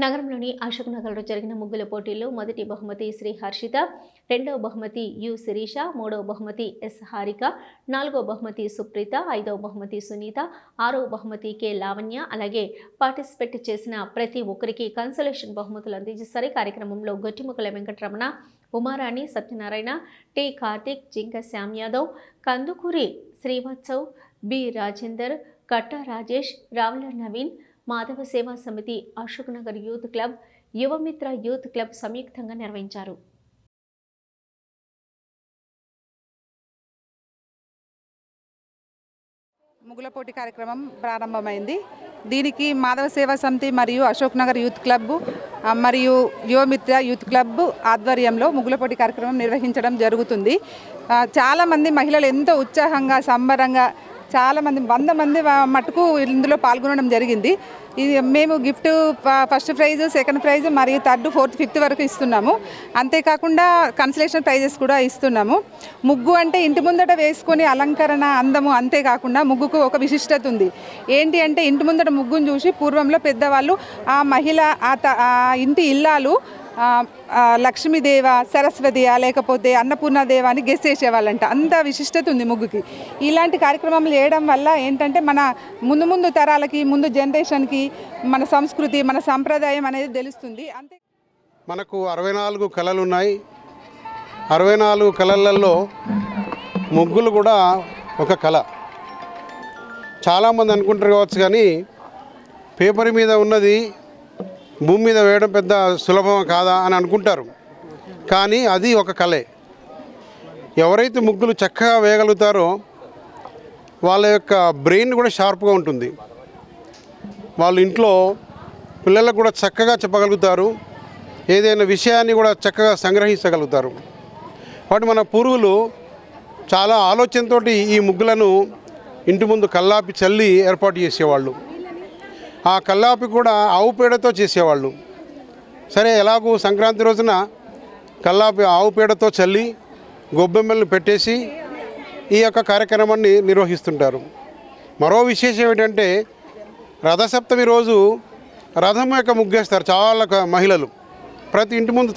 నగరంలోని అశోక్ నగర్లో జరిగిన ముగ్గుల పోటీల్లో మొదటి బహుమతి శ్రీ హర్షిత రెండవ బహుమతి యు శిరీష మూడవ బహుమతి ఎస్ హారిక నాలుగవ బహుమతి సుప్రీత ఐదవ బహుమతి సునీత ఆరవ బహుమతి కె లావణ్య. అలాగే పార్టిసిపేట్ చేసిన ప్రతి ఒక్కరికి కన్సలేషన్ బహుమతులు అందజేస్తారు కార్యక్రమంలో Gottimukkala Venkataramana Umarani Satyanarayana T Karthik Jinka Shyam Yadav Kandukuri Srivatsav B Rajender Katta Rajesh Ravula Naveen Madhava Seva Samithi Ashok Nagar youth club Yuvamitra youth club సంయుక్తంగా నిర్వహించారు. ముగులపోటీ కార్యక్రమం ప్రారంభమైంది. దీనికి మాధవ సేవా సమితి మరియు అశోక్ నగర్ యూత్ క్లబ్ మరియు యువమిత్ర యూత్ క్లబ్ ఆధ్వర్యంలో ముగ్గుల పోటీ కార్యక్రమం నిర్వహించడం జరుగుతుంది. చాలామంది మహిళలు ఎంతో ఉత్సాహంగా సంబరంగా చాలామంది వంద మంది మటుకు ఇందులో పాల్గొనడం జరిగింది. ఇది మేము gift first prize second prize మరియు థర్డ్ ఫోర్త్ ఫిఫ్త్ వరకు ఇస్తున్నాము. అంతేకాకుండా కన్సలేషన్ ప్రైజెస్ కూడా ఇస్తున్నాము. ముగ్గు అంటే ఇంటి ముందట వేసుకొని అలంకరణ అందము అంతేకాకుండా ముగ్గుకు ఒక విశిష్టత ఉంది. ఏంటి అంటే ఇంటి ముందట ముగ్గును చూసి పూర్వంలో పెద్దవాళ్ళు ఆ మహిళ ఆ త- ఆ ఇంటి ఇల్లాలు లక్ష్మీదేవ సరస్వతియా లేకపోతే అన్నపూర్ణదేవ అని గెస్ చేసేవాళ్ళంట. అంత విశిష్టత ఉంది ముగ్గుకి. ఇలాంటి కార్యక్రమాలు చేయడం వల్ల ఏంటంటే మన ముందు ముందు తరాలకి ముందు జనరేషన్కి మన సంస్కృతి మన సంప్రదాయం అనేది తెలుస్తుంది. అంతే మనకు అరవై నాలుగు కళలు ఉన్నాయి అరవై నాలుగు కళలలో ముగ్గులు కూడా ఒక కళ. చాలామంది అనుకుంటారు కావచ్చు కానీ పేపర్ మీద ఉన్నది భూమి మీద వేయడం పెద్ద సులభం కాదా అని అనుకుంటారు. కానీ అది ఒక కళే ఎవరైతే ముగ్గులు చక్కగా వేయగలుగుతారో వాళ్ళ యొక్క బ్రెయిన్ కూడా షార్ప్గా ఉంటుంది. వాళ్ళ ఇంట్లో పిల్లలకు కూడా చక్కగా చెప్పగలుగుతారు. ఏదైనా విషయాన్ని కూడా చక్కగా సంగ్రహించగలుగుతారు. వాటి మన పూర్వులు చాలా ఆలోచనతోటి ఈ ముగ్గులను ఇంటి ముందు కల్లాపి చల్లి ఏర్పాటు చేసేవాళ్ళు. ఆ కల్లాపి కూడా ఆవు పేడతో చేసేవాళ్ళు. సరే ఎలాగూ సంక్రాంతి రోజున కల్లాపి ఆవు పేడతో చల్లి గొబ్బెమ్మల్ని పెట్టేసి ఈ యొక్క కార్యక్రమాన్ని నిర్వహిస్తుంటారు. మరో విశేషం ఏమిటంటే రథసప్తమి రోజు రథం యొక్క ముగ్గేస్తారు చాలా మహిళలు. ప్రతి ఇంటి ముందు